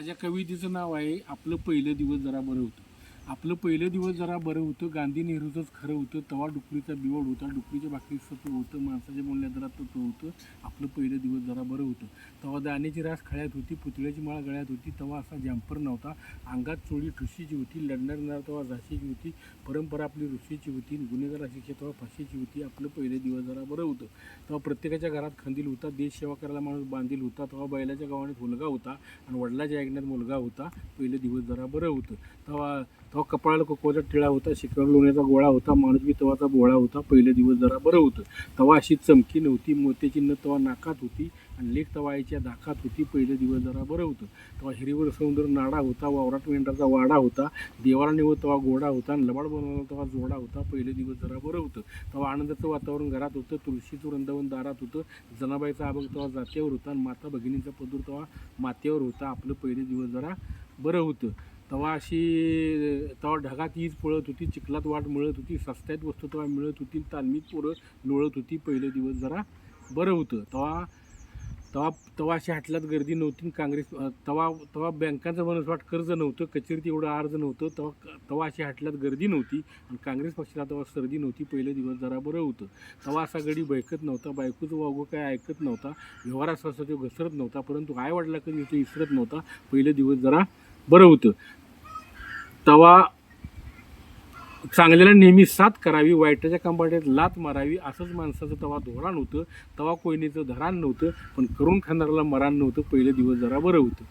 माझ्या कवितेचं नाव आहे आपलं पहिलं दिवस जरा बरं होतं. आपलं पहिलं दिवस जरा बरं होतं. गांधी नेहरूचंच खरं होतं. तवा डुकरीचा बिवड होता. डुकरीच्या भाकरी होतं. माणसाच्या बोलण्यात जरा तत्व होतं. आपलं पहिलं दिवस जरा बरं होतं. तवा दाण्याची रास खळ्यात होती. पुतळ्याची माळ गळ्यात होती. तवा असा जॅम्पर नव्हता. अंगात चोळी ठुशीची होती. लढणार नार तेव्हा झाशीची होती. परंपरा आपली ऋषीची होती. गुन्हेगार शिक्षा तेव्हा फाशीची होती. आपलं पहिले दिवस जरा बरं होतं. तेव्हा प्रत्येकाच्या घरात खंदील होता. देश सेवा करायला माणूस बांधील होता. तेव्हा बैलाच्या गावाने मुलगा होता. आणि वडिलाच्या ऐकण्यात मुलगा होता. पहिले दिवस जरा बरं होतं. तेव्हा तेव्हा कपाळाला कोकवाचा टिळा होता शिकवण लोण्याचा गोळा होता माणूसबी तवाचा बोळा होता पहिले दिवस जरा बरं होतं. तवा अशी चमकी नव्हती मोत्याची न तवा नाकात होती आणि लेख तवा आईच्या दाखात होती पहिले दिवस जरा बरं होतं. तेव्हा हिरीवर सौंदर्य नाडा होता वावरात मेंढाचा वाडा होता देवाला निवड तेव्हा गोडा होता आणि लबाड बनवला तेव्हा जोडा होता पहिले दिवस जरा बरं होतं. तेव्हा आनंदाचं वातावरण घरात होतं तुळशीचं वृंदावन दारात होतं जनाबाईचा आबग तेव्हा जात्यावर होता आणि माता भगिनीचा पदूर तेव्हा मातेवर होता आपलं पहिले दिवस जरा बरं होतं. तेव्हा अशी तेव्हा ढगात ईज पळत होती चिखलात वाट मिळत होती सस्त्यात वस्तू तेव्हा मिळत होती तालमीत पोरं लोळत होती पहिले दिवस जरा बरं होतं. तेव्हा तेव्हा तेव्हा अशी हाटलात गर्दी नव्हती काँग्रेस तेव्हा तेव्हा बँकांचं वनस्वाट कर्ज नव्हतं कचेरीत एवढं अर्ज नव्हतं तेव्हा तेव्हा अशी हाटलात गर्दी नव्हती आणि काँग्रेस पक्षाला तेव्हा सर्दी नव्हती पहिले दिवस जरा बरं होतं. तेव्हा असा गडी बैकत नव्हता बायकोचं वागू काय ऐकत नव्हता व्यवहारात असा तो घसरत नव्हता परंतु आई वडिला कधी तो विसरत नव्हता पहिले दिवस जरा बरं होतं. तवा चांगल्याला नेहमी साथ करावी वाईटाच्या कंपाट्यात लात मारावी असंच माणसाचं तवा धोरण होतं. तवा कोयनीचं धरण नव्हतं पण करून खाणाऱ्याला मरान नव्हतं. पहिले दिवस जरा बरं होतं.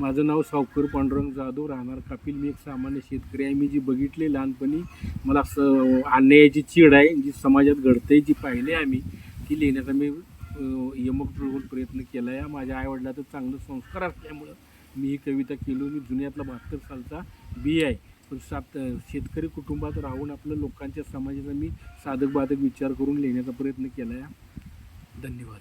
माझं नाव सावकर पांडुरंग जाधव राहणार कापिल मी एक सामान्य शेतकरी आहे. मी जी बघितली लहानपणी मला स अन्यायाची चीड आहे जी समाजात घडते जी पाहिले आम्ही ती लिहिण्याचा मी यमक जुळवून प्रयत्न केला आहे माझ्या आईवडिलाचं चांगलं संस्कार असल्यामुळं मी ही कविता केलो मी जुन्यातला बहात्तर सालचा बी आहे पण सात शेतकरी कुटुंबात राहून आपलं लोकांच्या समाजाचा मी साधक बाधक विचार करून लिहिण्याचा प्रयत्न केला आहे धन्यवाद.